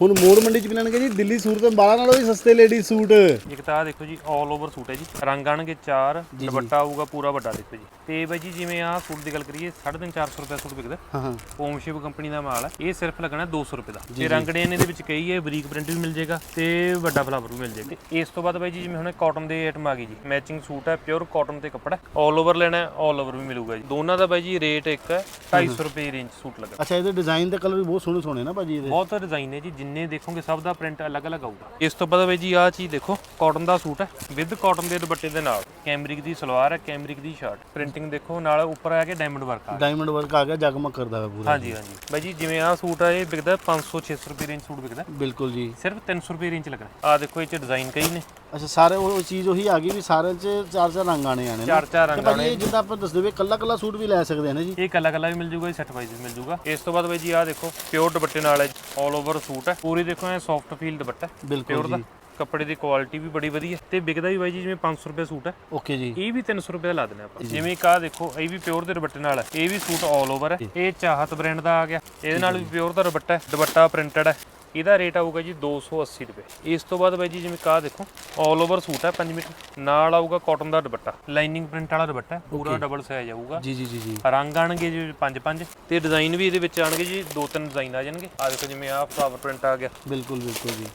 ਹੁਣ ਮੋੜ ਮੰਡੀ ਚ ਮਿਲਣਗੇ ਜੀ ਦਿੱਲੀ ਸੂਟ ਤੋਂ ਬਾਲਾਂ ਨਾਲੋਂ ਵੀ ਸਸਤੇ ਲੇਡੀ ਸੂਟ ਇੱਕ ਤਾਂ ਆਹ ਦੇਖੋ ਜੀ 올 ਓਵਰ ਸੂਟ ਹੈ ਜੀ ਰੰਗ ਆਣਗੇ ਚਾਰ ਦੁਪੱਟਾ ਆਊਗਾ ਪੂਰਾ ਵੱਡਾ ਦੇਖੋ ਜੀ ਤੇ ਬਾਈ ਜੀ ਜਿਵੇਂ ਆਹ ਸੂਟ ਦੀ ਗੱਲ ਕਰੀਏ 350 400 ਰੁਪਏ ਸੂਟ ਵਿਕਦਾ ਹਾਂ ਹਾਂ ਓਮਸ਼ਿਪ ਕੰਪਨੀ ਦਾ ਮਾਲ ਹੈ ਇਹ ਸਿਰਫ ਲੱਗਣਾ 200 ਰੁਪਏ ਦਾ ਤੇ ਰੰਗ ਡਿਜ਼ਾਈਨ ਇਹਦੇ ਵਿੱਚ ਕਈ ਹੈ ਬਰੀਕ ਪ੍ਰਿੰਟ ਵੀ ਮਿਲ ਜਾਏਗਾ ਤੇ ਵੱਡਾ ਫਲਾਵਰ ਵੀ ਮਿਲ ਜਾਏਗਾ ਤੇ ਇਸ ਤੋਂ ਬਾਅਦ ਬਾਈ ਜੀ ਜਿਵੇਂ ਹੁਣ ਕਾਟਨ ਦੇ ਆਈਟਮ ਆ ਗਈ ਜੀ ਮੈਚਿੰਗ ਸੂਟ ਹੈ ਪਿਓਰ ਕਾਟਨ ਤੇ ਕੱਪੜਾ 올 ਓਵਰ ਲੈਣਾ ਹੈ 올 ਓਵਰ ਵੀ ਮਿਲੂਗਾ ਜੀ ਦੋਨਾਂ ਦਾ ਬਾਈ ਜੀ ਰੇਟ ਇੱਕ ਹੈ 250 ਰੁਪਏ ਦੀ ਰੇਂਜ ਸੂਟ ਲੱਗਣਾ ਅੱਛਾ ਇਹਦੇ ਡਿਜ਼ਾਈਨ ਤੇ ਕਲਰ ਵੀ ਬਹੁਤ ਸੋਹਣੇ ਸੋਹਣੇ ਨਾ ਭਾਜੀ ਇਹਦੇ ਬਹੁਤ ਡਿਜ਼ਾਈਨ ਹੈ ਜੀ ਜਿੰਨੇ ਦੇਖੋਗੇ ਸਭ ਦਾ ਪ੍ਰਿੰਟ ਅਲੱਗ-ਅਲੱਗ ਆਊਗਾ। ਇਸ ਤੋਂ ਬਾਅਦ ਬਾਈ ਜੀ, ਆਹ ਚੀਜ਼ ਦੇਖੋ ਕਾਟਨ ਦਾ ਸੂਟ ਹੈ ਵਿਦ ਕਾਟਨ ਦੇ ਦੁਪੱਟੇ ਦੇ ਨਾਲ। ਕੈਮਰਿਕ ਦੀ ਸਲਵਾਰ ਹੈ ਕੈਮਰਿਕ ਦੀ ਸ਼ਰਟ ਪ੍ਰਿੰਟਿੰਗ ਦੇਖੋ ਨਾਲ ਉੱਪਰ ਆ ਕੇ ਡਾਇਮੰਡ ਵਰਕ ਆ ਗਿਆ। ਡਾਇਮੰਡ ਵਰਕ ਆ ਗਿਆ ਜਗਮਗ ਕਰਦਾ ਹੈ ਪੂਰਾ। ਹਾਂਜੀ ਹਾਂਜੀ। ਬਾਈ ਜੀ ਜਿਵੇਂ ਆਹ ਸੂਟ ਆ ਇਹ ਵਿਕਦਾ 500 600 ਰੁਪਏ ਰੇਂਜ ਸੂਟ ਵਿਕਦਾ। ਬਿਲਕੁਲ ਜੀ। ਸਿਰਫ 300 ਰੁਪਏ ਰੇਂਜ ਲੱਗਣਾ ਆ ਦੇਖੋ ਇਹ ਚ ਡਿਜ਼ਾਈਨ ਕਈ ਨੇ। ਅੱਛਾ ਸਾਰੇ ਉਹ ਚੀਜ਼ ਉਹੀ ਆ ਗਈ ਵੀ ਸਾਰਿਆਂ ਚ ਚਾਰ ਚਾਰ ਰੰਗ ਆਣੇ ਆਣੇ ਚਾਰ ਚਾਰ ਰੰਗ ਇਹ ਜਿੱਦਾਂ ਆਪਾਂ ਦੱਸਦੇ ਵੇ ਕੱਲਾ ਕੱਲਾ ਸੂਟ ਵੀ ਲੈ ਸਕਦੇ ਆ ਨਾ ਜੀ। ਇਹ ਕੱਲਾ ਕੱਲਾ ਵੀ ਮਿਲ ਜੂਗਾ ਸੈੱਟ ਵਾਈਜ਼ ਵੀ ਮਿਲ ਜੂਗਾ। ਇਸ ਤੋਂ ਬਾਅਦ ਬਾਈ ਜੀ ਆਹ ਦੇਖੋ ਪਿਓਰ ਦੁਪੱਟੇ ਨਾਲ ਹੈ 올 ਓਵਰ ਸੂਟ ਹੈ। ਪੂਰੀ ਦੇਖੋ ਐ ਸੌਫਟ ਫੀਲ ਦੁਪੱਟਾ ਪਿਓਰ ਦਾ। ਕੱਪੜੇ ਦੀ ਕੁਆਲਿਟੀ ਵੀ ਬੜੀ ਵਧੀਆ ਤੇ ਵਿਕਦਾ ਵੀ ਬਾਈ ਜੀ ਜਿਵੇਂ 500 ਰੁਪਏ ਸੂਟ ਹੈ। ਓਕੇ ਜੀ। ਇਹ ਵੀ 300 ਰੁਪਏ ਦਾ ਲਾ ਦਿੰਦੇ ਆਪਾਂ। ਜਿਵੇਂ ਕਾ ਦੇਖੋ ਇਹ ਵੀ ਪਿਓਰ ਦੇ ਦੁਪੱਟੇ ਨਾਲ ਹੈ। ਇਹ ਵੀ ਸੂਟ 올 ਓਵਰ ਹੈ। ਇਹ ਚਾਹਤ ਬ੍ਰਾਂਡ ਦਾ ਆ ਗਿਆ। ਇਹਦੇ ਨਾਲ ਵੀ ਪਿਓਰ ਦਾ ਦੁਪੱਟਾ ਹੈ ਦੁਪੱਟਾ ਪ੍ਰਿੰਟਡ ਹੈ। ਇਹਦਾ ਰੇਟ ਆਊਗਾ ਜੀ 280 ਰੁਪਏ। ਇਸ ਤੋਂ ਬਾਅਦ ਬਾਈ ਜੀ ਜਿਵੇਂ ਕਾ ਦੇਖੋ 올 ਓਵਰ ਸੂਟ ਹੈ 5 ਮੀਟਰ। ਨਾਲ ਆਊਗਾ ਕਾਟਨ ਦਾ ਦੁਪੱਟਾ। ਲਾਈਨਿੰਗ ਪ੍ਰਿੰਟ ਵਾਲਾ ਦੁਪੱਟਾ ਪੂਰਾ ਡਬਲ ਸਾਈਜ਼ ਆਊਗਾ। ਜੀ ਜੀ ਜੀ ਜੀ। ਰੰਗ ਆਣਗੇ ਜੀ ਪੰਜ ਪੰਜ। ਤੇ ਡਿਜ਼ਾਈਨ ਵੀ ਇਹਦੇ ਵਿੱਚ ਆਣਗੇ ਜੀ ਦੋ ਤਿੰਨ ਡਿਜ਼ਾਈਨ ਆ ਜਾਣਗੇ। ਆ ਦੇਖੋ ਜਿਵੇਂ ਆਹ ਫਲਾਵਰ ਪ੍ਰਿੰਟ ਆ ਗਿਆ। ਬਿਲਕੁਲ ਬਿਲਕੁਲ ਜੀ।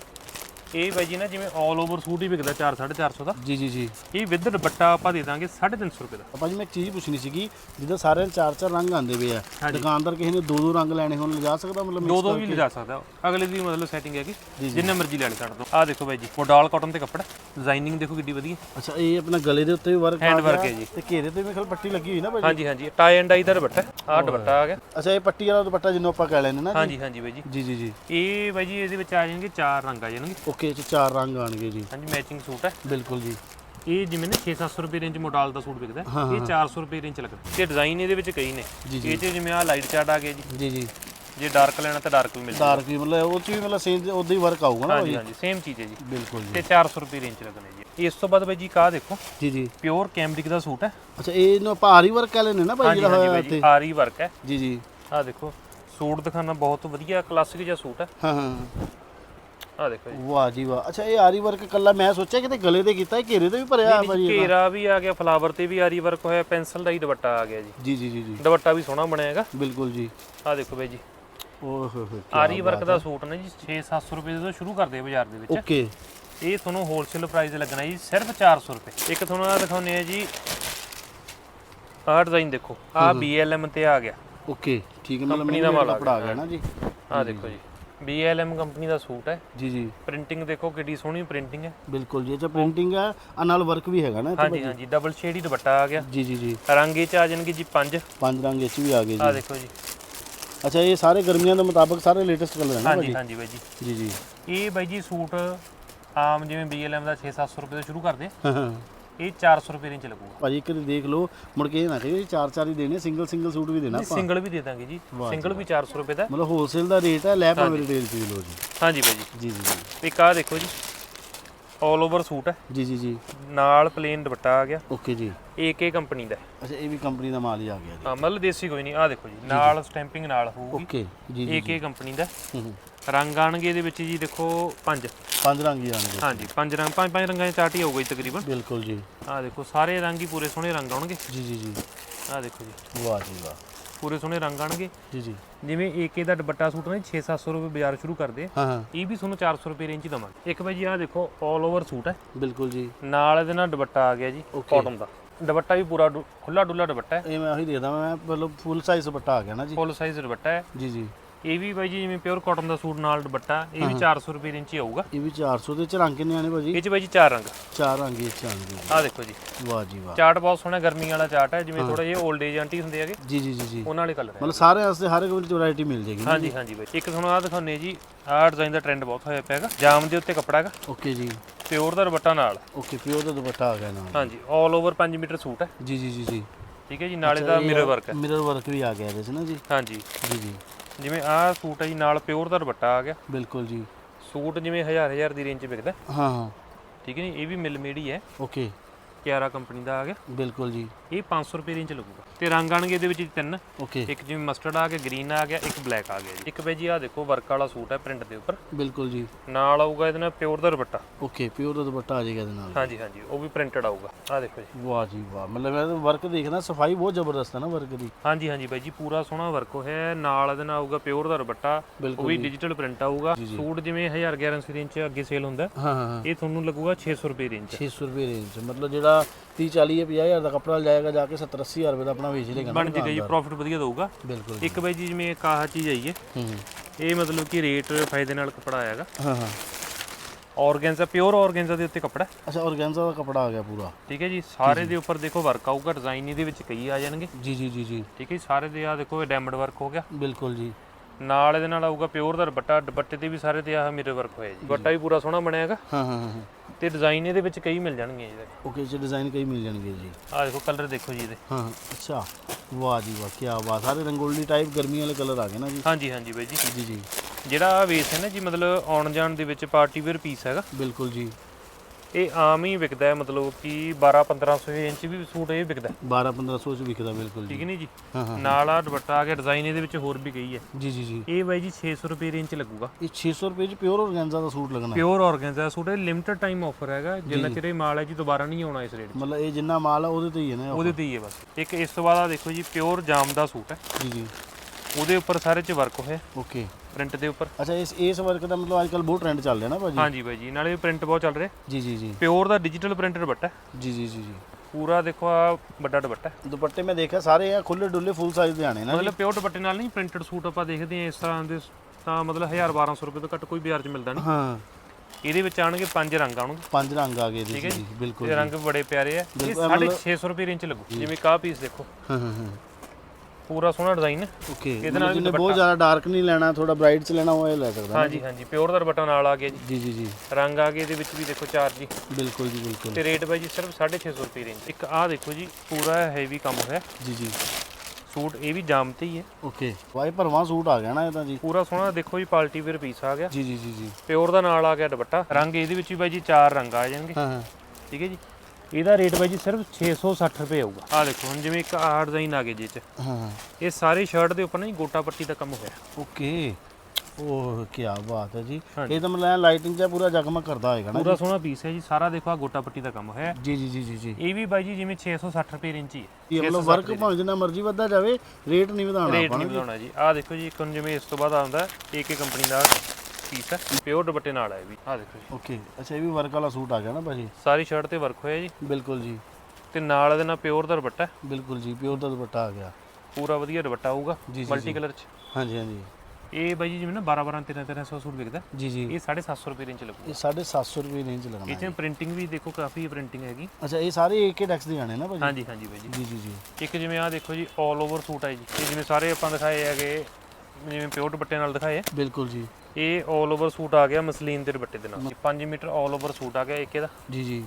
ਇਹ ਬਾਈ ਜੀ ਨਾ ਜਿਵੇਂ 올 ਓਵਰ ਸੂਟ ਹੀ ਵਿਕਦਾ 4 450 ਦਾ। ਜੀ ਜੀ ਜੀ। ਇਹ ਵਿਦ ਦੁਪੱਟਾ ਆਪਾਂ ਦੇ ਦਾਂਗੇ 350 ਰੁਪਏ ਦਾ। ਭਾਜੀ ਮੈਂ ਇੱਕ ਚੀਜ਼ ਪੁੱਛਣੀ ਸੀਗੀ ਜਿੱਦਾਂ ਸਾਰਿਆਂ ਦੇ ਚਾਰ ਚਾਰ ਰੰਗ ਆਂਦੇ ਵੇ ਆ ਦੁਕਾਨਦਾਰ ਕਿਸੇ ਨੇ ਦੋ ਦੋ ਰੰਗ ਲੈਣੇ ਹੋਣ ਲਿਜਾ ਸਕਦਾ ਮਤਲਬ ਦੋ ਦੋ ਵੀ ਲਿਜਾ ਸਕਦਾ। ਅਗਲੇ ਦੀ ਮਤਲਬ ਸੈਟਿੰਗ ਹੈਗੀ ਜਿੰਨੇ ਮਰਜ਼ੀ ਲੈ ਲੈ ਛੱਡ ਦੋ। ਆਹ ਦੇਖੋ ਬਾਈ ਜੀ ਮੋਡਲ ਕਾਟਨ ਤੇ ਕੱਪੜਾ ਡਿਜ਼ਾਈਨਿੰਗ ਦੇਖੋ ਕਿੱਡੀ ਵਧੀਆ। ਅੱਛਾ ਇਹ ਆਪਣਾ ਗਲੇ ਦੇ ਉੱਤੇ ਵੀ ਵਰਕ Hand work ਹੈ ਜੀ। ਤੇ ਘੇਰੇ ਤੇ ਵੀ ਖਲ ਪੱਟੀ ਲੱਗੀ ਹੋਈ ਨਾ ਭਾਜੀ ਹਾਂਜੀ ਹਾਂਜੀ ਟਾਈ ਐਂਡ ਆਈ ਦਾ ਦੁਪੱਟਾ ਆਹ ਦੁਪੱਟਾ ਆ ਗਿਆ। ਅੱਛਾ ਇਹ ਪੱਟੀ ਵਾਲਾ ਦੁਪੱਟਾ ਜਿਹਨੂੰ ਆਪਾਂ ਕਹਿ ਲੈਂਦੇ ਨਾ? ਹਾਂਜੀ ਹਾਂਜੀ ਬਾਈ ਜੀ। ਜੀ ਜੀ ਜੀ। ਇਹ ਬਾਈ ਜੀ ਇਹਦੇ ਵਿੱਚ ਆ ਜਾਣਗੇ ਚਾਰ ਰੰਗ ਆ ਜਾਣਗੇ। ਇਹ 'ਚ ਚਾਰ ਰੰਗ ਆਣਗੇ ਜੀ। ਹਾਂਜੀ ਮੈਚਿੰਗ ਸੂਟ ਹੈ। ਬਿਲਕੁਲ ਜੀ। ਇਹ ਜਿਵੇਂ ਨਾ 6-700 ਰੁਪਏ ਰੇਂਜ ਮੋਡਲ ਦਾ ਸੂਟ ਵਿਕਦਾ ਹੈ। ਇਹ 400 ਰੁਪਏ ਰੇਂਜ ਚ ਲੱਗਦਾ ਤੇ ਡਿਜ਼ਾਈਨ ਇਹਦੇ ਵਿੱਚ ਕਈ ਨੇ। ਜੀ, ਇਹ ਚ ਜਿਵੇਂ ਆ ਲਾਈਟ ਚਾਰਟ ਆ ਗਿਆ ਜੀ। ਜੀ ਜੀ। ਜੇ ਡਾਰਕ ਲੈਣਾ ਤਾਂ ਡਾਰਕ ਵੀ ਮਿਲ ਜਾਊਗਾ। ਡਾਰਕ ਵੀ ਮਤਲਬ ਉਹ ਚ ਵੀ ਮਤਲਬ ਸੇਮ ਉਦਾਂ ਹੀ ਵਰਕ ਆਊਗਾ ਨਾ ਹਾਂਜੀ ਭਾਜੀ ਹਾਂਜੀ ਸੇਮ ਚੀਜ਼ ਹੈ ਜੀ। ਬਿਲਕੁਲ ਜੀ। ਤੇ 400 ਰੁਪਏ ਰੇਂਜ ਚ ਲੱਗਣੇ ਜੀ। ਇਸ ਤੋਂ ਬਾਅਦ ਬਾਈ ਜੀ ਕਾ ਦੇਖੋ। ਜੀ ਜੀ। ਪਿਓਰ ਕੈਮਰਿਕ ਦਾ ਸੂਟ ਹੈ। ਅੱਛਾ ਇਹ ਨੂੰ ਆਰੀ ਵਰਕ ਲੈਂਦੇ ਨਾ ਭਾਜੀ ਹਾਂਜੀ ਜਿਹੜਾ ਹਾਂਜੀ ਹੋਇਆ ਬਾਈ ਜੀ ਇੱਥੇ ਆਰੀ ਵਰਕ ਹੈ। ਜੀ ਜੀ। ਆਹ ਦੇਖੋ। ਸੂਟ ਦਿਖਾਣਾ ਬਹੁਤ ਵਧੀਆ ਕਲਾਸਿਕ ਜਿਹਾ ਸੂਟ ਹੈ ਹਾਂ ਹਾਂ। ਆਹ ਦੇਖੋ ਜੀ। ਵਾਹ ਜੀ ਵਾਹ। ਅੱਛਾ ਇਹ ਆਰੀ ਵਰਕ ਕੱਲਾ ਮੈਂ ਸੋਚਿਆ ਕਿਤੇ ਗਲੇ ਤੇ ਕੀਤਾ ਇਹ ਘੇਰੇ ਤੇ ਵੀ ਭਰਿਆ ਭਾਜੀ ਇਹਦਾ। ਘੇਰਾ ਵੀ ਆ ਗਿਆ ਫਲਾਵਰ ਤੇ ਵੀ ਆਰੀ ਵਰਕ ਹੋਇਆ ਪੈਨਸਲ ਦਾ ਹੀ ਦੁਪੱਟਾ ਆ ਗਿਆ ਜੀ। ਜੀ ਜੀ ਜੀ ਜੀ। ਦੁਪੱਟਾ ਵੀ ਸੋਹਣਾ ਬਣਿਆ ਹੈਗਾ। ਬਿਲਕੁਲ ਜੀ। ਆਹ ਦੇਖੋ ਬਾਈ ਜੀ। ਓਹ ਹੋ ਹੋ ਆਰੀ ਵਰਕ ਦਾ ਸੂਟ ਨੇ ਜੀ 6-700 ਰੁਪਏ ਤੋਂ ਸ਼ੁਰੂ ਕਰਦੇ ਆ ਬਾਜ਼ਾਰ ਦੇ ਵਿੱਚ। ਓਕੇ। ਇਹ ਤੁਹਾਨੂੰ ਹੋਲਸੇਲ ਪ੍ਰਾਈਸ ਲੱਗਣਾ ਜੀ ਸਿਰਫ 400 ਰੁਪਏ। ਇੱਕ ਤੁਹਾਨੂੰ ਆ ਦਿਖਾਉਨੇ ਆ ਜੀ ਆਹ ਡਿਜ਼ਾਈਨ ਦੇਖੋ ਆਹ BLM ਤੇ ਆ ਗਿਆ। ਓਕੇ ਠੀਕ ਹੈ ਮਤਲਬ ਮੈਨੂੰ ਮਾਲ ਆ ਕੱਪੜਾ ਆ ਗਿਆ ਨਾ ਜੀ। ਆਹ ਦੇਖੋ ਜੀ। BLM ਕੰਪਨੀ ਦਾ ਸੂਟ ਹੈ। ਜੀ ਜੀ। ਪ੍ਰਿੰਟਿੰਗ ਦੇਖੋ ਕਿੱਡੀ ਸੋਹਣੀ ਪ੍ਰਿੰਟਿੰਗ ਹੈ। ਬਿਲਕੁਲ ਜੀ ਇਹ ਚ ਪ੍ਰਿੰਟਿੰਗ ਹੈ ਆ ਨਾਲ ਵਰਕ ਵੀ ਹੈਗਾ ਨਾ ਇੱਥੇ ਹਾਂਜੀ ਹਾਂਜੀ ਡਬਲ ਸ਼ੇਡ ਹੀ ਦੁਪੱਟਾ ਆ ਗਿਆ। ਜੀ ਜੀ ਜੀ। ਰੰਗ ਇਹ ਚ ਆ ਜਾਣਗੇ ਜੀ ਪੰਜ। ਪੰਜ ਰੰਗ ਇਹ ਚ ਵੀ ਆ ਗਏ ਆਹ ਜੀ ਦੇਖੋ ਜੀ। ਅੱਛਾ ਇਹ ਸਾਰੇ ਗਰਮੀਆਂ ਦੇ ਮੁਤਾਬਕ ਸਾਰੇ ਲੇਟੈਸਟ ਕਲਰ ਹੈ ਨਾ ਹਾਂਜੀ ਹਾਂਜੀ ਬਾਈ ਜੀ। ਜੀ ਜੀ। ਇਹ ਬਾਈ ਜੀ ਸੂਟ ਆਮ ਜਿਵੇਂ BLM ਦਾ 6-700 ਰੁਪਏ ਤੋਂ ਸ਼ੁਰੂ ਕਰਦੇ। ਆ ਹਾਂ ਹਾਂ। ਇਹ 400 ਰੁਪਏ ਰੇਂਜ ਲੱਗੂਗਾ। ਭਾਜੀ ਇੱਕ ਵਾਰੀ ਦੇਖ ਲਓ ਮੁੜ ਕੇ ਇਹ ਨਾ ਕਹੀਏ ਚਾਰ ਚਾਰ ਹੀ ਦੇਣੇ ਸਿੰਗਲ ਸਿੰਗਲ ਸੂਟ ਵੀ ਦੇਣਾ ਆਪਾਂ। ਸਿੰਗਲ ਵੀ ਦੇ ਦਾਂਗੇ ਜੀ। ਸਿੰਗਲ ਵੀ 400 ਰੁਪਏ ਦਾ। ਮਤਲਬ ਹੋਲਸੇਲ ਦਾ ਰੇਟ ਹੈ ਲੈ ਭਾਵੇਂ ਰਿਟੇਲ ਚ ਲਓ ਜੀ। ਹਾਂਜੀ ਬਾਈ ਜੀ। ਜੀ ਜੀ ਇੱਕ ਆਹ ਦੇਖੋ ਜੀ 올 ਓਵਰ ਸੂਟ ਹੈ। ਜੀ ਜੀ ਜੀ। ਨਾਲ ਪਲੇਨ ਦੁਪੱਟਾ ਆ ਗਿਆ। ਓਕੇ ਜੀ। AK ਕੰਪਨੀ ਦਾ ਹੈ। ਅੱਛਾ ਇਹ ਵੀ ਕੰਪਨੀ ਦਾ ਮਾਲ ਹੀ ਆ ਗਿਆ ਜੀ। ਹਾਂ ਮਤਲਬ ਦੇਸੀ ਕੋਈ ਨਹੀਂ ਆਹ ਦੇਖੋ ਜੀ ਨਾਲ ਸਟੈਂਪਿੰਗ ਨਾਲ ਹੋਊਗੀ। ਓਕੇ। ਜੀ ਜੀ AK ਕੰਪਨੀ ਦਾ ਹੂੰ, ਹੂੰ। ਰੰਗ ਆਣਗੇ ਇਹਦੇ ਵਿੱਚ ਜੀ ਦੇਖੋ ਪੰਜ। ਪੰਜ ਰੰਗ ਹੀ ਆਣਗੇ। ਹਾਂਜੀ ਪੰਜ ਰੰਗ ਪੰਜ ਪੰਜ ਰੰਗਾਂ ਦੀ ਚਾਰਟ ਹੀ ਹੋਊਗਾ ਤਕਰੀਬਨ। ਬਿਲਕੁਲ ਜੀ। ਆਹ ਦੇਖੋ ਸਾਰੇ ਰੰਗ ਹੀ ਪੂਰੇ ਸੋਹਣੇ ਰੰਗ ਆਉਣਗੇ। ਜੀ ਜੀ ਜੀ। ਆਹ ਦੇਖੋ ਜੀ। ਵਾਹ ਜੀ ਵਾਹ। ਪੂਰੇ ਸੋਹਣੇ ਰੰਗ ਆਣਗੇ। ਜੀ ਜੀ। ਜਿਵੇਂ AK ਦਾ ਦੁਪੱਟਾ ਸੂਟ ਨੇ 6-700 ਰੁਪਏ ਬਾਜ਼ਾਰ ਸ਼ੁਰੂ ਕਰਦੇ ਹਾਂ ਹਾਂ। ਇਹ ਵੀ ਤੁਹਾਨੂੰ 400 ਰੁਪਏ ਰੇਂਜ ਹੀ ਦਵਾਂਗੇ। ਇੱਕ ਬਾਈ ਜੀ ਆਹ ਦੇਖੋ 올 ਓਵਰ ਸੂਟ ਹੈ। ਬਿਲਕੁਲ ਜੀ। ਨਾਲ ਇਹਦੇ ਨਾਲ ਦੁਪੱਟਾ ਆ ਗਿਆ ਜੀ ਕਾਟਨ ਦਾ। ਦੁਪੱਟਾ ਵੀ ਪੂਰਾ ਖੁੱਲਾ ਡੁੱਲਾ ਦੁਪੱਟਾ ਹੈ। ਇਹ ਮੈਂ ਉਹੀ ਦੇਖਦਾ ਮੈਂ ਮਤਲਬ ਫੁੱਲ ਸਾਈਜ਼ ਦੁਪੱਟਾ ਆ ਗਿਆ ਨਾ ਜੀ। ਫੁੱਲ ਸਾਈਜ਼ ਦੁਪੱਟਾ ਹੈ। ਜੀ ਜੀ। ਇਹ ਵੀ ਬਾਈ ਜੀ ਜਿਵੇਂ ਪਿਓਰ ਕਾਟਨ ਦਾ ਸੂਟ ਨਾਲ ਦੁਪੱਟਾ ਇਹ ਵੀ 400 ਰੁਪਏ ਰੇਂਜ ਹੀ ਆਊਗਾ। ਇਹ ਵੀ 400 ਦੇ ਚ ਰੰਗ ਕਿੰਨੇ ਆਣੇ ਭਾਜੀ? ਇਹ ਚ ਬਾਈ ਜੀ ਚਾਰ ਰੰਗ। ਚਾਰ ਰੰਗ ਇਹ ਚ ਆਣਗੇ ਆਹ ਦੇਖੋ ਜੀ। ਵਾਹ ਜੀ ਵਾਹ। ਚਾਰਟ ਬਹੁਤ ਸੋਹਣਾ ਗਰਮੀ ਵਾਲਾ ਚਾਰਟ ਹੈ ਜਿਵੇਂ ਥੋੜਾ ਜਿਹਾ 올ਡ ਏਜ ਆਂਟੀ ਹੁੰਦੇ ਹੈਗੇ ਜੀ ਜੀ ਜੀ ਜੀ। ਉਹਨਾਂ ਵਾਲੇ ਕਲਰ ਮਤਲਬ ਸਾਰੇ ਵਾਸਤੇ ਹਰ ਇੱਕ ਵਿੱਚ ਵੈਰਾਈਟੀ ਮਿਲ ਜੇਗੀ ਹਾਂਜੀ ਹਾਂਜੀ ਬਾਈ। ਇੱਕ ਤੁਹਾਨੂੰ ਆਹ ਦਿਖਾਉਨੇ ਜੀ ਆਹ ਡਿਜ਼ਾਈਨ ਦਾ ਟ੍ਰੈਂਡ ਬਹੁਤ ਹੋਇਆ ਪਿਆ ਹੈਗਾ ਜਾਮ ਦੇ ਉੱਤੇ ਕੱਪੜਾ ਹੈਗਾ। ਓਕੇ ਜੀ। ਪਿਓਰ ਦਾ ਦੁਪੱਟਾ ਨਾਲ। ਓਕੇ ਪਿਓਰ ਦਾ ਦੁਪੱਟਾ ਆ ਗਿਆ ਨਾਲ। ਹਾਂਜੀ 올 ਓਵਰ 5 ਮੀਟਰ ਸੂਟ ਹੈ। ਜੀ ਜੀ ਜੀ ਜੀ। ਠੀਕ ਹੈ ਜੀ ਨਾਲੇ ਦਾ ਮਿਰਰ ਵਰਕ ਹੈ। ਮਿਰਰ ਵਰਕ ਵੀ ਆ ਗਿਆ ਇਹਦੇ ਚ ਨਾ ਜੀ? ਹਾਂਜੀ। ਜੀ ਜੀ। ਜਿਵੇਂ ਆਹ ਸੂਟ ਹੈ ਜੀ ਨਾਲ ਪਿਓਰ ਦਾ ਦੁਪੱਟਾ ਆ ਗਿਆ। ਬਿਲਕੁਲ ਜੀ। ਸੂਟ ਜਿਵੇਂ ਹਜ਼ਾਰ ਹਜ਼ਾਰ ਦੀ ਰੇਂਜ 'ਚ ਵਿਕਦਾ। ਹਾਂ ਹਾਂ। ਠੀਕ ਹੈ ਜੀ ਇਹ ਵੀ ਮਿਲ ਮੇਡੀ ਹੈ। ਓਕੇ ਕਿਆਰਾ ਕੰਪਨੀ ਦਾ ਆ ਗਿਆ। ਬਿਲਕੁਲ ਜੀ। ਇਹ 500 ਰੁਪਏ ਰੇਂਜ ਲੱਗੂਗਾ। ਤੇ ਰੰਗ ਆਣਗੇ ਇਹਦੇ ਵਿੱਚ ਤਿੰਨ। ਓਕੇ। ਇੱਕ ਜਿਵੇਂ ਮਸਟਰਡ ਆ ਗਿਆ ਗ੍ਰੀਨ ਆ ਗਿਆ ਇੱਕ ਬਲੈਕ ਆ ਗਿਆ ਜੀ। ਇੱਕ ਬਈ ਜੀ ਆ ਦੇਖੋ ਵਰਕ ਵਾਲਾ ਸੂਟ ਹੈ ਪ੍ਰਿੰਟ ਦੇ ਉੱਪਰ। ਬਿਲਕੁਲ ਜੀ। ਨਾਲ ਆਊਗਾ ਇਹਦੇ ਨਾਲ ਪਿਓਰ ਦਾ ਦੁਪੱਟਾ। ਓਕੇ ਪਿਓਰ ਦਾ ਦੁਪੱਟਾ ਆ ਜਾਏਗਾ ਇਹਦੇ ਨਾਲ। ਹਾਂਜੀ ਹਾਂਜੀ ਉਹ ਵੀ ਪ੍ਰਿੰਟਡ ਆਊਗਾ। ਆ ਦੇਖੋ ਜੀ। ਵਾਹ ਜੀ ਵਾਹ। ਮਤਲਬ ਮੈਂ ਵਰਕ ਦੇਖਣਾ ਸਫ਼ਾਈ ਬਹੁਤ ਜ਼ਬਰਦਸਤ ਹੈ ਨਾ ਵਰਕ ਦੀ। ਹਾਂਜੀ ਹਾਂਜੀ ਬਾਈ ਜੀ ਪੂਰਾ ਸੋਹਣਾ ਵਰਕ ਹੋਇਆ ਹੈ। ਨਾਲ ਇਹਦੇ ਨਾਲ ਆਊਗਾ ਪਿਓਰ ਦਾ ਦੁਪੱਟਾ। ਉਹ ਵੀ ਡਿਜੀਟਲ ਪ੍ਰਿੰਟ ਆਊਗਾ। ਸੂਟ ਜਿਵੇਂ 1000 1100 ਰੇਂਜ ਚ ਅੱਗੇ ਸੇਲ ਹੁੰਦਾ। ਹਾਂ ਹਾਂ ਇਹ ਤੁਹਾਨੂੰ ਲੱਗੂਗਾ 600 ਰੁਪਏ ਰੇਂਜ ਚ। 600 ਰੁਪਏ ਰੇਂਜ ਮਤਲਬ ਜਿਹੜਾ 30 40 ਜਾਂ 50 ਹਜ਼ਾਰ ਦਾ ਕੱਪੜਾ ਜਾਏਗਾ ਜਾ ਕੇ 70 80 ਹਜ਼ਾਰ ਰੁਪਏ ਦਾ ਆਪਣਾ ਵੇਚ ਲੇਗਾ ਬਣ ਜੇਗਾ ਜੀ ਪ੍ਰੋਫਿਟ ਵਧੀਆ ਦਊਗਾ। ਬਿਲਕੁਲ ਇੱਕ ਬਾਈ ਜੀ ਜਿਵੇਂ ਇੱਕ ਆਹ ਚੀਜ਼ ਆਈ ਹੈ। ਹੂੰ। ਇਹ ਮਤਲਬ ਕਿ ਰੇਟ ਫਾਇਦੇ ਨਾਲ ਕੱਪੜਾ ਆਏਗਾ ਹਾਂ ਹਾਂ। ਆਰਗੈਂਜ਼ਾ ਪਿਓਰ ਆਰਗੈਂਜ਼ਾ ਦੇ ਉੱਤੇ ਕੱਪੜਾ। ਅੱਛਾ ਔਰਗੈਂਜ਼ਾ ਦਾ ਕੱਪੜਾ ਆ ਗਿਆ ਪੂਰਾ। ਠੀਕ ਹੈ ਜੀ ਸਾਰੇ ਦੇ ਉੱਪਰ ਦੇਖੋ ਵਰਕ ਆਊਗਾ ਡਿਜ਼ਾਈਨ ਇਹਦੇ ਵਿੱਚ ਕਈ ਆ ਜਾਣਗੇ। ਜੀ ਜੀ ਜੀ ਜੀ। ਠੀਕ ਹੈ ਜੀ, ਸਾਰੇ ਦੇ ਆ ਦੇਖੋ ਇਹ ਡਾਇਮੰਡ ਵਰਕ ਹੋ ਗਿਆ। ਬਿਲਕੁਲ ਜੀ। ਨਾਲ ਇਹਦੇ ਨਾਲ ਆਊਗਾ ਪਿਓਰ ਦਾ ਦੁਪੱਟਾ ਦੁਪੱਟੇ ਤੇ ਵੀ ਸਾਰੇ ਤੇ ਆਹ ਮਿਰਰ ਵਰਕ ਹੋਇਆ ਜੀ। ਦੁਪੱਟਾ ਵੀ ਪੂਰਾ ਸੋਹਣਾ ਬਣਿਆ ਹੈਗਾ। ਹਾਂ ਹਾਂ ਹਾਂ ਤੇ ਡਿਜ਼ਾਈਨ ਇਹਦੇ ਵਿੱਚ ਕਈ ਮਿਲ ਜਾਣਗੇ ਜੀ ਓਕੇ ਇਹ ਡਿਜ਼ਾਈਨ ਕਈ ਮਿਲ ਜਾਣਗੇ ਜੀ। ਆਹ ਦੇਖੋ ਕਲਰ ਦੇਖੋ ਜੀ ਇਹਦੇ। ਹਾਂ ਅੱਛਾ। ਵਾਹ ਜੀ ਵਾਹ ਕੀ ਬਾਤ। ਸਾਰੇ ਰੰਗੋਲੀ ਟਾਈਪ ਗਰਮੀ ਵਾਲੇ ਕਲਰ ਆ ਗਏ ਨਾ ਜੀ। ਹਾਂਜੀ ਹਾਂਜੀ ਬਾਈ ਜੀ। ਜੀ ਜੀ। ਜਿਹੜਾ ਆ ਵੇਸ ਹੈ ਨਾ ਜੀ ਮਤਲਬ ਆਉਣ ਜਾਣ ਦੇ ਵਿੱਚ ਪਾਰਟੀ ਵੇਅਰ ਪੀਸ ਹੈਗਾ। ਬਿਲਕੁਲ ਜੀ। ਇਹ ਆਮ ਹੀ ਵਿਕਦਾ ਹੈ ਮਤਲਬ ਕਿ 12 1500 ਇੰਚ ਵੀ ਸੂਟ ਇਹ ਵਿਕਦਾ ਹੈ। 12 1500 ਚ ਵਿਕਦਾ ਬਿਲਕੁਲ ਠੀਕ ਜੀ। ਨਹੀਂ ਜੀ? ਹਾਂ ਹਾਂ ਨਾਲ ਆ ਦੁਪੱਟਾ ਆ ਗਿਆ ਡਿਜ਼ਾਈਨ ਇਹਦੇ ਵਿੱਚ ਹੋਰ ਵੀ ਕਈ ਹੈ। ਜੀ ਜੀ ਜੀ। ਇਹ ਬਾਈ ਜੀ 600 ਰੁਪਏ ਰੇਂਜ ਚ ਲੱਗੂਗਾ। ਇਹ 600 ਰੁਪਏ ਚ ਪਿਓਰ ਔਰਗੈਂਜ਼ਾ ਦਾ ਸੂਟ ਲੱਗਣਾ ਪਿਓਰ ਆਰਗੈਂਜ਼ਾ ਸੂਟ ਹੈ ਲਿਮਟਿਡ ਟਾਈਮ ਆਫਰ ਹੈਗਾ ਜਿੰਨਾ ਚਿਰ ਇਹ ਮਾਲ ਹੈ ਜੀ ਦੁਬਾਰਾ ਨਹੀਂ ਆਉਣਾ ਇਸ ਰੇਟ 'ਚ। ਮਤਲਬ ਇਹ ਜਿੰਨਾ ਮਾਲ ਆ ਉਹਦੇ ਤੇ ਹੀ ਹੈ ਨਾ ਉਹਦੇ ਤੇ ਹੀ ਹੈ ਬਸ। ਇੱਕ ਇਸ ਤੋਂ ਬਾਅਦ ਆ ਦੇਖੋ ਜੀ ਪਿਓਰ ਜਾਮ ਦਾ ਸੂਟ ਹੈ। ਜੀ ਜੀ। ਉਹਦੇ ਉੱਪਰ ਸਾਰੇ 'ਚ ਵਰਕ ਹੋਇਆ। ਓਕੇ ਪ੍ਰਿੰਟ ਦੇ ਉੱਪਰ। ਅੱਛਾ ਇਸ ਇਸ ਵਰਕ ਦਾ ਮਤਲਬ ਅੱਜਕੱਲ ਬਹੁਤ ਟ੍ਰੈਂਡ ਚੱਲ ਰਿਹਾ ਨਾ ਭਾਜੀ? ਹਾਂਜੀ ਬਾਈ ਜੀ ਨਾਲੇ ਪ੍ਰਿੰਟ ਬਹੁਤ ਚੱਲ ਰਿਹਾ। ਜੀ ਜੀ ਜੀ। ਪਿਓਰ ਦਾ ਡਿਜੀਟਲ ਪ੍ਰਿੰਟਡ ਦੁਪੱਟਾ। ਜੀ ਜੀ ਜੀ ਜੀ। ਪੂਰਾ ਦੇਖੋ ਆ ਵੱਡਾ ਦੁਪੱਟਾ। ਦੁਪੱਟੇ ਮੈਂ ਦੇਖਿਆ ਸਾਰੇ ਆ ਖੁੱਲੇ ਡੁੱਲੇ ਫੁੱਲ ਸਾਈਜ਼ ਦੇ ਆਣੇ ਨਾ ਮਤਲਬ ਪਿਓਰ ਦੁਪੱਟੇ ਨਾਲ ਨਹੀਂ ਪ੍ਰਿੰਟਡ ਸੂਟ ਆਪਾਂ ਦੇਖਦੇ ਹਾਂ ਇਸ ਤਰ੍ਹਾਂ ਦੇ ਤਾਂ ਮਤਲਬ 1000 1200 ਰੁਪਏ ਤੋਂ ਘੱਟ ਕੋਈ ਬਾਜ਼ਾਰ 'ਚ ਮਿਲਦਾ ਨਹੀਂ। ਹਾਂ। ਇਹਦੇ ਵਿੱਚ ਆਣਗੇ ਪੰਜ ਰੰਗ ਆਉਣਗੇ। ਪੰਜ ਰੰਗ ਆ ਗਏ ਜੀ? ਬਿਲਕੁਲ ਇਹ ਰੰਗ ਬੜੇ ਪਿਆਰੇ ਆ। ਇਹ ਬਿਲਕੁਲ, 650 ਰੁਪਏ ਰੇਂਜ 'ਚ ਲੱਗੂ। ਜਿਵੇਂ ਕਾ ਪੀਸ ਦੇਖੋ। ਹਾਂ ਹਾਂ ਹਾਂ। ਪੂਰਾ ਸੋਹਣਾ ਡਿਜ਼ਾਈਨ ਹੈ। ਓਕੇ ਇਹਦੇ ਨਾਲ ਵੀ ਜਿਹਨੇ ਬਹੁਤ ਜ਼ਿਆਦਾ ਡਾਰਕ ਨਹੀਂ ਲੈਣਾ ਥੋੜਾ ਬ੍ਰਾਈਟ ਚ ਲੈਣਾ ਉਹ ਇਹ ਲੈ ਸਕਦਾ। ਹਾਂਜੀ ਹਾਂਜੀ ਪਿਓਰ ਦਾ ਦੁਪੱਟਾ ਨਾਲ ਆ ਗਿਆ ਜੀ। ਜੀ ਜੀ ਜੀ। ਰੰਗ ਆ ਗਏ ਇਹਦੇ ਵਿੱਚ ਵੀ ਦੇਖੋ ਚਾਰ ਜੀ। ਬਿਲਕੁਲ ਜੀ ਬਿਲਕੁਲ। ਤੇ ਰੇਟ ਬਾਈ ਜੀ ਸਿਰਫ 650 ਰੁਪਏ ਰੇਂਜ ਇੱਕ ਆਹ ਦੇਖੋ ਜੀ ਪੂਰਾ ਹੈਵੀ ਕੰਮ ਹੋਇਆ। ਜੀ ਜੀ। ਸੂਟ ਇਹ ਵੀ ਜਾਮ ਤੇ ਹੀ ਹੈ। ਓਕੇ ਵਾਈ ਭਰਵਾਂ ਸੂਟ ਆ ਗਿਆ ਨਾ ਇਹ ਤਾਂ ਜੀ। ਪੂਰਾ ਸੋਹਣਾ ਦੇਖੋ ਜੀ ਪਾਰਟੀ ਵੇਅਰ ਪੀਸ ਆ ਗਿਆ। ਜੀ ਜੀ ਜੀ ਜੀ। ਪਿਓਰ ਦਾ ਨਾਲ ਆ ਗਿਆ ਦੁਪੱਟਾ। ਰੰਗ ਇਹਦੇ ਵਿੱਚ ਵੀ ਬਾਈ ਜੀ ਚਾਰ ਰੰਗ ਆ ਜਾਣਗੇ। ਹਾਂ ਹਾਂ। ਠੀਕ ਹੈ ਜੀ। ਇਹਦਾ ਰੇਟ ਬਾਈ ਜੀ ਸਿਰਫ 660 ਰੁਪਏ ਆਊਗਾ। ਆ ਦੇਖੋ ਹੁਣ ਜਿਵੇਂ ਇੱਕ ਆਹ ਡਿਜ਼ਾਈਨ ਆ ਗਏ ਜੀ ਚ। ਹਾਂ। ਇਹ ਸਾਰੇ ਸ਼ਰਟ ਦੇ ਉੱਪਰ ਨਾ ਜੀ ਗੋਟਾ ਪੱਟੀ ਦਾ ਕੰਮ ਹੋਇਆ। ਓਕੇ। ਉਹ ਕੀ ਬਾਤ ਹੈ ਜੀ। ਇਹ ਤਾਂ ਮਤਲਬ ਲਾਈਟਿੰਗ ਚ ਪੂਰਾ ਜਗਮਗ ਕਰਦਾ ਹੋਏਗਾ ਨਾ ਪੂਰਾ ਸੋਹਣਾ ਪੀਸ ਹੈ ਜੀ ਸਾਰਾ ਦੇਖੋ ਆ ਗੋਟਾ ਪੱਟੀ ਦਾ ਕੰਮ ਹੋਇਆ। ਹੈ। ਜੀ ਜੀ ਜੀ ਜੀ ਜੀ। ਇਹ ਵੀ ਬਾਈ ਜੀ ਜਿਵੇਂ 660 ਰੁਪਏ ਇੰਚ ਹੀ ਹੈ। ਇਹ ਮਤਲਬ ਵਰਕ ਭਾਵੇਂ ਜਿੰਨਾ ਮਰਜ਼ੀ ਵੱਧਦਾ ਜਾਵੇ ਰੇਟ ਨਹੀਂ ਵਧਾਉਣਾ ਰੇਟ ਆਪਾਂ ਨਹੀਂ ਨੇ ਵਧਾਉਣਾ ਜੀ। ਆਹ ਦੇਖੋ ਜੀ ਇੱਕ ਹੁਣ ਜਿਵੇਂ ਇਸ ਤੋਂ ਬਾਅਦ ਆਉਂਦਾ ਏਕੇ ਕੰਪਨੀ ਦਾ। ਪੀਸ ਹੈ ਪਿਓਰ ਦੁਪੱਟੇ ਨਾਲ ਹੈ ਇਹ ਵੀ। ਆਹ ਦੇਖੋ ਜੀ। ਓਕੇ ਅੱਛਾ ਇਹ ਵੀ ਵਰਕ ਵਾਲਾ ਸੂਟ ਆ ਗਿਆ ਨਾ ਭਾਜੀ? ਸਾਰੀ ਸ਼ਰਟ ਤੇ ਵਰਕ ਹੋਇਆ ਜੀ। ਬਿਲਕੁਲ ਜੀ। ਤੇ ਨਾਲ ਇਹਦੇ ਨਾਲ ਪਿਓਰ ਦਾ ਦੁਪੱਟਾ ਹੈ। ਬਿਲਕੁਲ ਜੀ ਪਿਓਰ ਦਾ ਦੁਪੱਟਾ ਆ ਗਿਆ। ਪੂਰਾ ਵਧੀਆ ਦੁਪੱਟਾ ਆਊਗਾ ਜੀ, ਜੀ, ਮਲਟੀ ਕਲਰ ਚ। ਹਾਂਜੀ ਹਾਂਜੀ। ਇਹ ਬਾਈ ਜੀ ਜਿਵੇਂ ਨਾ 12 12 13 1300 ਸੂਟ ਵਿਕਦਾ ਜੀ ਜੀ। ਇਹ 750 ਰੁਪਏ ਰੇਂਜ ਲੱਗੂ ਇਹ 750 ਰੁਪਏ ਰੇਂਜ ਲੱਗਣਾ ਇਹ ਚ ਪ੍ਰਿੰਟਿੰਗ ਵੀ ਦੇਖੋ ਕਾਫੀ ਪ੍ਰਿੰਟਿੰਗ ਹੈਗੀ। ਅੱਛਾ ਇਹ ਸਾਰੇ ਏਕੇ ਡੈਕਸ ਦੇ ਆਣੇ ਨਾ ਭਾਜੀ? ਹਾਂਜੀ ਹਾਂਜੀ ਬਾਈ ਜੀ। ਜੀ ਜੀ ਜੀ। ਇੱਕ ਜਿਵੇਂ ਆਹ ਦੇਖੋ ਜੀ 올 ਓਵਰ ਸੂਟ ਹੈ ਜੀ। ਇਹ ਜਿਵੇਂ ਸਾਰੇ ਆਪਾਂ ਦਿਖਾਏ ਹੈਗੇ ਜਿਵੇਂ ਪਿਓਰ ਦੁਪੱਟੇ ਨਾਲ ਦਿਖਾਏ। ਬਿਲਕੁਲ ਜੀ। ਇਹ 올 ਓਵਰ ਸੂਟ ਆ ਗਿਆ ਮਸਲੀਨ ਦੇ ਦੁਪੱਟੇ ਦੇ ਨਾਲ। 5 ਮੀਟਰ 올 ਓਵਰ ਸੂਟ ਆ ਗਿਆ ਇੱਕ ਇਹਦਾ। ਜੀ ਜੀ।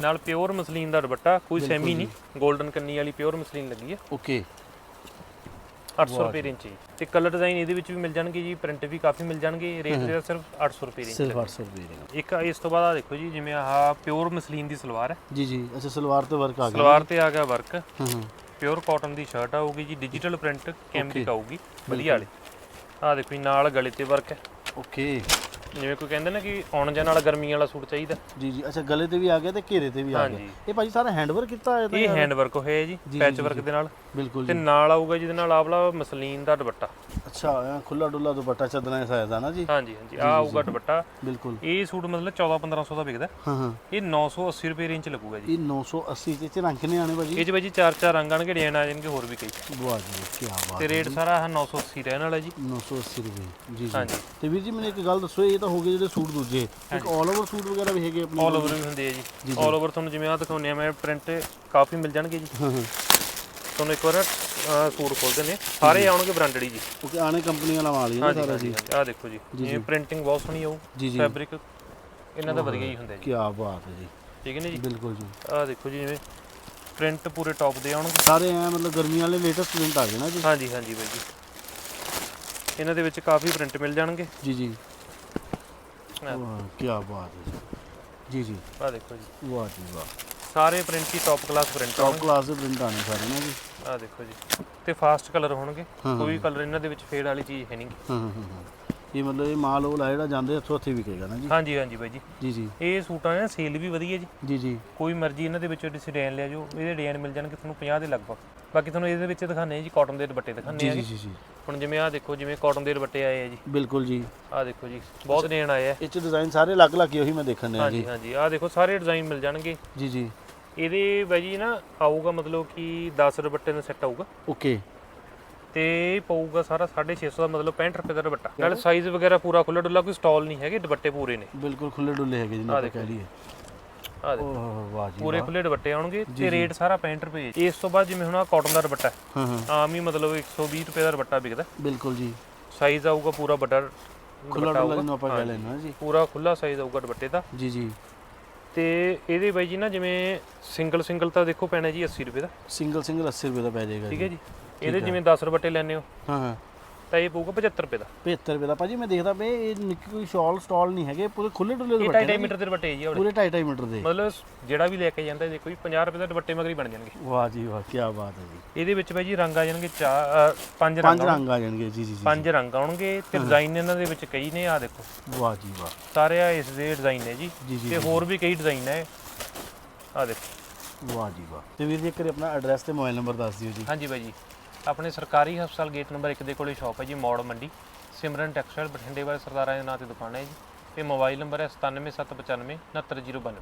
ਨਾਲ ਪਿਓਰ ਮਸਲੀਨ ਦਾ ਦੁਪੱਟਾ ਕੋਈ ਸੈਮੀ ਨਹੀਂ। 골ਡਨ ਕੰਨੀ ਵਾਲੀ ਪਿਓਰ ਮਸਲੀਨ ਲੱਗੀ ਹੈ ਓਕੇ। 800 ਰੁਪਏ ਰੇਂਜ ਜੀ। ਤੇ ਕਲਰ ਡਿਜ਼ਾਈਨ ਇਹਦੇ ਵਿੱਚ ਵੀ ਮਿਲ ਜਾਣਗੇ ਜੀ। ਪ੍ਰਿੰਟ ਵੀ ਕਾਫੀ ਮਿਲ ਜਾਣਗੇ। ਰੇਟ ਜਿਹੜਾ ਸਿਰਫ 800 ਰੁਪਏ ਰੇਂਜ ਸਿਰਫ 800 ਰੁਪਏ ਰੇਂਜ ਇੱਕ ਇਸ ਤੋਂ ਬਾਅਦ ਆ ਦੇਖੋ ਜੀ ਜਿਵੇਂ ਆਹ ਪਿਓਰ ਮਸਲੀਨ ਦੀ ਸਲਵਾਰ ਹੈ। ਜੀ ਜੀ। ਅੱਛਾ ਸਲਵਾਰ ਤੇ ਵਰਕ ਆ ਗਿਆ। ਸਲਵਾਰ ਤੇ ਆ ਗਿਆ ਵਰਕ ਹਾਂ ਪਿਓਰ ਕਾਟਨ ਦੀ ਸ਼ਰਟ ਆਊਗੀ ਜੀ ਡਿਜੀਟਲ ਪ੍ਰਿੰਟ ਕੈਮਰਿਕ ਆਊਗੀ ਵਧੀਆ ਵਾਲੀ। ਆ ਦੇਖੋ ਜੀ ਨਾਲ ਗਲੇ ਤੇ ਵਰਕ ਹੈ। ਓਕੇ ਜਿਵੇਂ ਕੋਈ ਕਹਿੰਦੇ ਨਾ ਕਿ ਆਉਣ ਜਾਣ ਵਾਲਾ ਗਰਮੀ ਵਾਲਾ ਸੂਟ ਚਾਹੀਦਾ। ਜੀ ਜੀ। ਅੱਛਾ ਗਲੇ ਤੇ ਵੀ ਆ ਗਿਆ ਤੇ ਘੇਰੇ ਤੇ ਵੀ ਆ ਗਿਆ। ਇਹ ਭਾਜੀ ਸਾਰਾ ਹੈਂਡ ਵਰਕ ਕੀਤਾ ਹੋਇਆ ਤਾਂ ਇਹ ਹੈਂਡ ਵਰਕ ਹੋਇਆ ਜੀ ਪੈਚ ਵਰਕ ਦੇ ਨਾਲ। ਬਿਲਕੁਲ ਤੇ ਨਾਲ ਆਊਗਾ ਜਿਹਦੇ ਨਾਲ ਆਵਲਾ ਮਸਲੀਨ ਦਾ ਦੁਪੱਟਾ। ਅੱਛਾ ਖੁੱਲਾ ਡੁੱਲਾ ਦੁਪੱਟਾ ਚੱਦਣਾ ਸਾਇਜ਼ ਦਾ ਨਾ ਜੀ? ਹਾਂਜੀ ਹਾਂਜੀ। ਆ ਆਊਗਾ ਦੁਪੱਟਾ। ਬਿਲਕੁਲ। ਇਹ ਸੂਟ ਮਤਲਬ 14 1500 ਦਾ ਵਿਕਦਾ। ਹਾਂ ਹਾਂ। ਇਹ 980 ਰੁਪਏ ਰੇਂਜ ਚ ਲੱਗੂਗਾ ਜੀ। ਇਹ 980 ਤੇ ਚ ਰੰਗ ਕਿੰਨੇ ਆਣੇ ਭਾਜੀ? ਇਹ ਚ ਬਾਈ ਜੀ ਚਾਰ ਚਾਰ ਰੰਗ ਆਣਗੇ ਡਿਜ਼ਾਈਨ ਆ ਜਾਣਗੇ ਹੋਰ ਵੀ ਕਈ। ਵਾਹ ਜੀ ਕੀ ਬਾਤ ਤੇ ਰੇਟ ਸਾਰਾ ਆਹ 980 ਰਹਿਣ ਵਾਲਾ ਜੀ। 980 ਰੁਪਏ। ਜੀ ਜੀ। ਹਾਂਜੀ। ਤੇ ਵੀਰ ਜੀ ਮੈਨੂੰ ਇੱਕ ਗੱਲ ਦੱਸੋ ਇਹ ਤਾਂ ਹੋ ਗਏ ਜਿਹੜੇ ਸੂਟ ਦੂਜੇ। ਇੱਕ 올 ਓਵਰ ਸੂਟ ਵਗੈਰਾ ਵੀ ਹੈਗੇ ਆਪਣੇ ਆਲ ਓਵਰ ਵੀ ਹੁੰਦੇ ਆ ਜੀ। ਆਲ ਓਵਰ ਤੁਹਾਨੂੰ ਜਿਵੇਂ ਆ ਦਿਖਾਉਂਦੇ ਆ ਮੈਂ ਪ੍ਰਿੰਟ ਕਾਫੀ ਮਿਲ ਜਾਣਗੇ ਜੀ। ਹਾਂ ਹਾਂ। ਤੁਹਾਨੂੰ ਇੱਕ ਵਾਰ ਸੂਟ ਖੋਲਦੇ ਨੇ ਸਾਰੇ ਆਉਣਗੇ ਬ੍ਰਾਂਡਡ ਹੀ ਜੀ। ਕਿਉਂਕਿ ਆਣੇ ਕੰਪਨੀਆਂ ਨਾ ਹਾਂਜੀ ਸਾਰਾ ਜੀ। ਆ ਦੇਖੋ ਜੀ। ਜਿਵੇਂ ਪ੍ਰਿੰਟਿੰਗ ਬਹੁਤ ਸੋਹਣੀ ਜੀ ਫੈਬਰਿਕ ਇਹਨਾਂ ਦਾ ਵਧੀਆ ਹੀ ਹੁੰਦਾ ਜੀ। ਕੀ ਬਾਤ ਹੈ ਜੀ। ਠੀਕ ਹੈ ਨਾ ਜੀ? ਬਿਲਕੁਲ ਜੀ। ਆ ਦੇਖੋ ਜੀ ਜਿਵੇਂ ਪ੍ਰਿੰਟ ਪੂਰੇ ਟੌਪ ਦੇ ਆਉਣਗੇ। ਸਾਰੇ ਐ ਮਤਲਬ ਗਰਮੀਆਂ ਵਾਲੇ ਲੇਟੈਸਟ ਪ੍ਰਿੰਟ ਆ ਗਏ ਨਾ ਜੀ। ਹਾਂਜੀ ਹਾਂਜੀ ਬਾਈ ਜੀ। ਇਹਨਾਂ ਦੇ ਵਿੱਚ ਕਾਫੀ ਪ੍ਰਿੰਟ ਮਿਲ ਜਾਣਗੇ। ਜੀ ਜੀ। ਹਾਂ। ਵਾਹ ਕੀ ਬਾਤ ਹੈ ਜੀ। ਜੀ ਜੀ। ਆ ਦੇਖੋ ਜੀ। ਵਾਹ ਜੀ ਵਾਹ। ਸਾਰੇ ਪ੍ਰਿੰਟ ਹੀ top class print top class ਦੇ ਪ੍ਰਿੰਟ ਆਣੇ ਸਾਰੇ ਨਾ ਜੀ। ਆ ਦੇਖੋ ਜੀ। ਤੇ ਫਾਸਟ ਕਲਰ ਹੋਣਗੇ। ਹਾਂ, ਕੋਈ ਕਲਰ ਇਹਨਾਂ ਦੇ ਵਿੱਚ ਫੇਡ ਵਾਲੀ ਚੀਜ਼ ਹੈ ਨਹੀਂ ਹਾਂ ਹਾਂ ਹਾਂ ਹਾਂ। ਇਹ ਮਤਲਬ ਇਹ ਮਾਲ ਉਹ ਜਿਹੜਾ ਜਾਂਦੇ ਇੱਥੋਂ ਉੱਥੇ ਵਿਕੇਗਾ ਨਾ ਜੀ? ਹਾਂਜੀ ਹਾਂਜੀ ਬਾਈ ਜੀ। ਜੀ ਜੀ। ਇਹ ਸੂਟਾਂ ਨੇ ਸੇਲ ਵੀ ਵਧੀਆ ਜੀ। ਜੀ ਜੀ। ਕੋਈ ਮਰਜ਼ੀ ਇਹਨਾਂ ਦੇ ਵਿੱਚੋਂ ਡਿਜ਼ਾਈਨ ਲਿਆ ਜੋ ਇਹਦੇ ਡਿਜ਼ਾਈਨ ਮਿਲ ਜਾਣਗੇ ਤੁਹਾਨੂੰ 50 ਦੇ ਲਗਭਗ। ਬਾਕੀ ਤੁਹਾਨੂੰ ਇਹਦੇ ਵਿੱਚ ਦਿਖਾਣੇ ਜੀ ਕਾਟਨ ਦੇ ਦੁਪੱਟੇ ਦਿਖਾਣੇ ਆ ਜੀ ਜੀ। ਜੀ ਹੁਣ ਜਿਵੇਂ ਆਹ ਦੇਖੋ ਜਿਵੇਂ ਕਾਟਨ ਦੇ ਦੁਪੱਟੇ ਆਏ ਆ ਜੀ। ਬਿਲਕੁਲ ਜੀ। ਆਹ ਦੇਖੋ ਜੀ ਬਹੁਤ ਡਿਜ਼ਾਈਨ ਆਏ ਆ। ਇਹ ਚ ਡਿਜ਼ਾਈਨ ਸਾਰੇ ਅਲੱਗ-ਅਲੱਗ ਹੀ ਉਹੀ ਮੈਂ ਦੇਖਣ ਹਾਂਜੀ ਜੀ। ਹਾਂਜੀ ਆਹ ਦੇਖੋ ਸਾਰੇ ਡਿਜ਼ਾਈਨ ਮਿਲ ਜਾਣਗੇ। ਜੀ ਜੀ। ਇਹਦੇ ਬਾਈ ਜੀ ਨਾ ਆਊਗਾ ਮਤਲਬ ਕਿ 10 ਦੁਪੱਟੇ ਦਾ ਸੈੱਟ ਆਊਗਾ। ਓਕੇ। ਤੇ ਪਊਗਾ ਸਾਰਾ 650 ਦਾ ਮਤਲਬ 65 ਰੁਪਏ ਦਾ ਦੁਪੱਟਾ। ਨਾਲ ਸਾਈਜ਼ ਵਗੈਰਾ ਪੂਰਾ ਖੁੱਲਾ ਡੁੱਲਾ ਕੋਈ ਸਟਾਲ ਨਹੀਂ ਹੈਗੇ ਦੁਪੱਟੇ ਪੂਰੇ ਨੇ। ਬਿਲਕੁਲ ਖੁੱਲੇ ਡੁੱਲੇ ਹੈਗੇ ਜਿਹਨੂੰ ਆਪਾਂ ਕਹਿ ਲਈਏ। ਆਹ ਦੇਖੋ। ਓਹ ਵਾਹ ਜੀ ਪੂਰੇ ਖੁੱਲੇ ਦੁਪੱਟੇ ਆਉਣਗੇ ਤੇ ਰੇਟ ਸਾਰਾ 65 ਰੁਪਏ। ਇਸ ਤੋਂ ਬਾਅਦ ਜਿਵੇਂ ਹੁਣ ਆ ਕਾਟਨ ਦਾ ਦੁਪੱਟਾ ਆਮ ਹੀ ਮਤਲਬ 120 ਰੁਪਏ ਦਾ ਦੁਪੱਟਾ ਵਿਕਦਾ। ਬਿਲਕੁਲ ਜੀ। ਸਾਈਜ਼ ਆਊਗਾ ਪੂਰਾ ਵੱਡਾ ਖੁੱਲਾ ਡੁੱਲਾ ਜਿਹਨੂੰ ਆਪਾਂ ਕਹਿ ਲੈਣਾ ਜੀ। ਪੂਰਾ ਖੁੱਲਾ ਸਾਈਜ਼ ਆਊਗਾ ਦੁਪੱਟੇ ਦਾ। ਜੀ ਜੀ। ਤੇ ਇਹਦੇ ਬਾਈ ਜੀ ਨਾ ਜਿਵੇਂ ਸਿੰਗਲ ਸਿੰਗਲ ਤਾਂ ਦੇਖੋ ਪੈਣਾ ਜੀ 80 ਰੁਪਏ ਦਾ। ਸਿੰਗਲ ਸਿੰਗਲ 80 ਰੁਪਏ ਦਾ ਪੈ ਜਾਏਗਾ ਠੀਕ ਹੈ ਜੀ। ਇਹਦੇ ਜਿਵੇਂ 10 ਦੁਪੱਟੇ ਲੈਣੇ ਹੋ। ਹਾਂ ਹਾਂ। ਤਾਂ ਇਹ ਪਊਗਾ 75 ਰੁਪਏ ਦਾ। 75 ਰੁਪਏ ਦਾ। ਭਾਜੀ ਮੈਂ ਦੇਖਦਾ ਪਏ ਇਹ ਨਿੱਕੀ ਕੋਈ ਸ਼ਾਲ ਸਟਾਲ ਨਹੀਂ ਹੈਗੇ ਪੂਰੇ ਖੁੱਲੇ ਡੁੱਲੇ ਦੇ ਇਹ ਬੱਟੇ 2.5 ਮੀਟਰ ਦੇ ਦੁਪੱਟੇ ਜੀ ਪੂਰੇ 2.5 ਮੀਟਰ ਦੇ। ਮਤਲਬ ਜਿਹੜਾ ਵੀ ਲੈ ਕੇ ਜਾਂਦਾ ਦੇਖੋ ਜੀ 50 ਰੁਪਏ ਦਾ ਦੁਪੱਟੇ ਮਗਰ ਬਣ ਜਾਣਗੇ। ਵਾਹ ਜੀ ਵਾਹ ਕੀ ਬਾਤ ਹੈ ਜੀ। ਇਹਦੇ ਵਿੱਚ ਜੀ ਰੰਗ ਆ ਜਾਣਗੇ ਚਾ ਪੰਜ ਰੰਗ ਪੰਜ ਰੰਗ ਆ ਜਾਣਗੇ ਜੀ ਜੀ ਪੰਜ ਰੰਗ ਆਉਣਗੇ ਤੇ ਡਿਜ਼ਾਈਨ ਇਹਨਾਂ ਦੇ ਵਿੱਚ ਕਈ ਨੇ ਆ ਦੇਖੋ। ਵਾਹ ਜੀ ਵਾਹ। ਸਾਰੇ ਆ ਇਸ ਦੇ ਡਿਜ਼ਾਈਨ ਨੇ ਜੀ। ਤੇ ਹੋਰ ਵੀ ਕਈ ਡਿਜ਼ਾਈਨ ਨੇ। ਆ ਦੇਖੋ। ਵਾਹ ਜੀ ਵਾਹ। ਤੇ ਵੀਰ ਜੀ ਇੱਕ ਵਾਰੀ ਆਪਣਾ ਐਡਰੈਸ ਤੇ ਮੋਬਾਈਲ ਨੰਬਰ ਦੱਸ ਦਿਓ ਜੀ। ਹਾਂਜੀ ਜੀ। ਆਪਣੇ ਸਰਕਾਰੀ ਹਸਪਤਾਲ ਗੇਟ ਨੰਬਰ 1 ਦੇ ਕੋਲੇ ਸ਼ਾਪ ਹੈ ਜੀ, ਮੌੜ ਮੰਡੀ। ਸਿਮਰਨ ਟੈਕਸਟਾਈਲ, ਬਠਿੰਡੇ ਵਾਲੇ ਸਰਦਾਰਾਂ ਦੇ ਨਾਂ ਤੇ ਦੁਕਾਨ ਹੈ ਜੀ। ਤੇ ਮੋਬਾਈਲ ਨੰਬਰ ਹੈ 97795 6902